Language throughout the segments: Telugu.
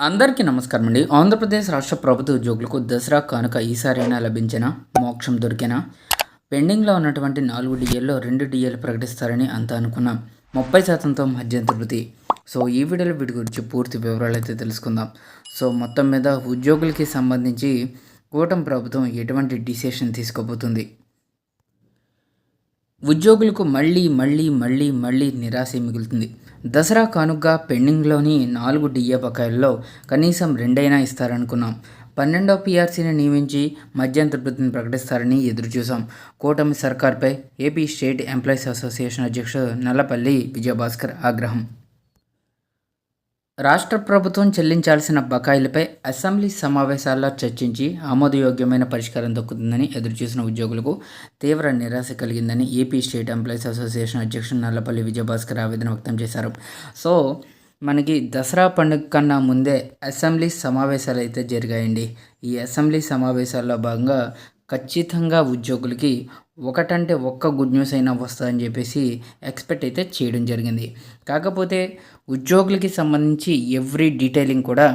అందరికీ నమస్కారం అండి. ఆంధ్రప్రదేశ్ రాష్ట్ర ప్రభుత్వ ఉద్యోగులకు దసరా కానుక ఈసారైనా లభించిన? మోక్షం దొరికినా? పెండింగ్లో ఉన్నటువంటి నాలుగు డిఎల్లో రెండు డిఎలు ప్రకటిస్తారని అంతా అనుకున్నాం. ముప్పై శాతంతో మధ్యంతర వృత్తి సో ఈ వీడియోలో వీటి గురించి పూర్తి వివరాలు అయితే తెలుసుకుందాం. సో మొత్తం మీద ఉద్యోగులకి సంబంధించి కూటమి ప్రభుత్వం ఎటువంటి డిసిషన్ తీసుకోబోతుంది? ఉద్యోగులకు మళ్ళీ మళ్ళీ మళ్ళీ మళ్ళీ నిరాశ మిగులుతుంది. దసరా కానుగ్గా పెండింగ్లోని నాలుగు డిఏ బకాయిల్లో కనీసం రెండైనా ఇస్తారనుకున్నాం. పన్నెండో పీఆర్సీని నియమించి మధ్యంతర తృప్తిని ప్రకటిస్తారని ఎదురుచూసాం కూటమి సర్కార్పై ఏపీ స్టేట్ ఎంప్లాయీస్ అసోసియేషన్ అధ్యక్షుడు నల్లపల్లి విజయభాస్కర్ ఆగ్రహం. రాష్ట్ర ప్రభుత్వం చెల్లించాల్సిన బకాయిలపై అసెంబ్లీ సమావేశాల్లో చర్చించి ఆమోదయోగ్యమైన పరిష్కారం దక్కుతుందని ఎదురుచూసిన ఉద్యోగులకు తీవ్ర నిరాశ కలిగిందని ఏపీ స్టేట్ ఎంప్లాయీస్ అసోసియేషన్ అధ్యక్షుడు నల్లపల్లి విజయభాస్కర్ ఆవేదన వ్యక్తం చేశారు. సో మనకి దసరా పండుగ కన్నా ముందే అసెంబ్లీ సమావేశాలు అయితే జరిగాయండి. ఈ అసెంబ్లీ సమావేశాల్లో భాగంగా ఖచ్చితంగా ఉద్యోగులకి ఒకటంటే ఒక్క గుడ్ న్యూస్ అయినా వస్తుందని చెప్పేసి ఎక్స్పెక్ట్ అయితే చేయడం జరిగింది. కాకపోతే ఉద్యోగులకి సంబంధించి ఎవ్రీ డీటెయిలింగ్ కూడా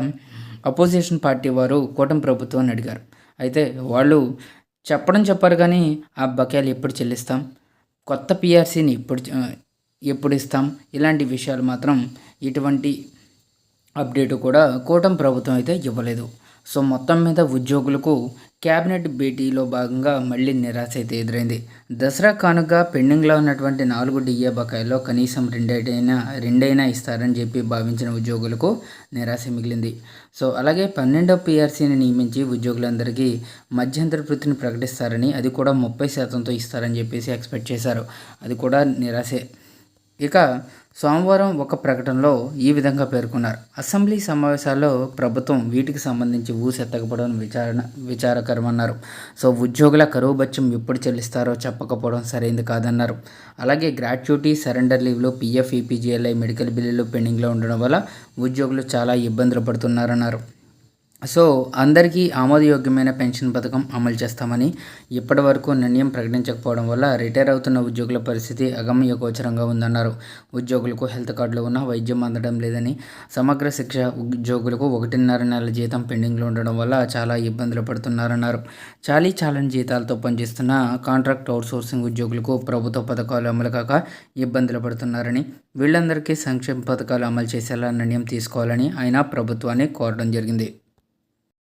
అపోజిషన్ పార్టీ వారు కూటమి ప్రభుత్వాన్ని అడిగారు. అయితే వాళ్ళు చెప్పడం చెప్పారు కానీ ఆ బకాయిలు ఎప్పుడు చెల్లిస్తాం? కొత్త పిఆర్సీని ఎప్పుడు ఎప్పుడు ఇస్తాం? ఇలాంటి విషయాలు మాత్రం ఇటువంటి అప్డేట్ కూడా కూటమి ప్రభుత్వం అయితే ఇవ్వలేదు. సో మొత్తం మీద ఉద్యోగులకు క్యాబినెట్ భేటీలో భాగంగా మళ్ళీ నిరాశ అయితే ఎదురైంది. దసరా కానుక పెండింగ్లో ఉన్నటువంటి నాలుగు డిఏ బకాయిల్లో కనీసం రెండైనా రెండైనా ఇస్తారని చెప్పి భావించిన ఉద్యోగులకు నిరాశ మిగిలింది. సో అలాగే పన్నెండో పిఆర్సీని నియమించి ఉద్యోగులందరికీ మధ్యంతర వృత్తిని ప్రకటిస్తారని అది కూడా ముప్పై శాతంతో ఇస్తారని చెప్పేసి ఎక్స్పెక్ట్ చేశారు. అది కూడా నిరాశే. ఇక సోమవారం ఒక ప్రకటనలో ఈ విధంగా పేర్కొన్నారు. అసెంబ్లీ సమావేశాల్లో ప్రభుత్వం వీటికి సంబంధించి ఊసెత్తకపోవడం విచారణ విచారకరమన్నారు. సో ఉద్యోగుల కరువు బత్యం ఎప్పుడు చెల్లిస్తారో చెప్పకపోవడం సరైంది కాదన్నారు. అలాగే గ్రాట్యుటీ సరెండర్ లీవ్లు పీఎఫ్ ఈపీజీఎల్ఐ మెడికల్ బిల్లులు పెండింగ్లో ఉండడం వల్ల ఉద్యోగులు చాలా ఇబ్బందులు పడుతున్నారన్నారు. సో అందరికీ ఆమోదయోగ్యమైన పెన్షన్ పథకం అమలు చేస్తామని ఇప్పటి వరకు నిర్ణయం ప్రకటించకపోవడం వల్ల రిటైర్ అవుతున్న ఉద్యోగుల పరిస్థితి అగమ్య గోచరంగా ఉందన్నారు. ఉద్యోగులకు హెల్త్ కార్డులు ఉన్న వైద్యం అందడం లేదని సమగ్ర శిక్ష ఉద్యోగులకు ఒకటిన్నర నెలల జీతం పెండింగ్లో ఉండడం వల్ల చాలా ఇబ్బందులు పడుతున్నారన్నారు. చాలీ చాలని జీతాలతో పనిచేస్తున్న కాంట్రాక్ట్ అవుట్సోర్సింగ్ ఉద్యోగులకు ప్రభుత్వ పథకాలు అమలు కాక ఇబ్బందులు పడుతున్నారని వీళ్ళందరికీ సంక్షేమ పథకాలు అమలు చేసేలా నిర్ణయం తీసుకోవాలని ఆయన ప్రభుత్వాన్ని కోరడం జరిగింది.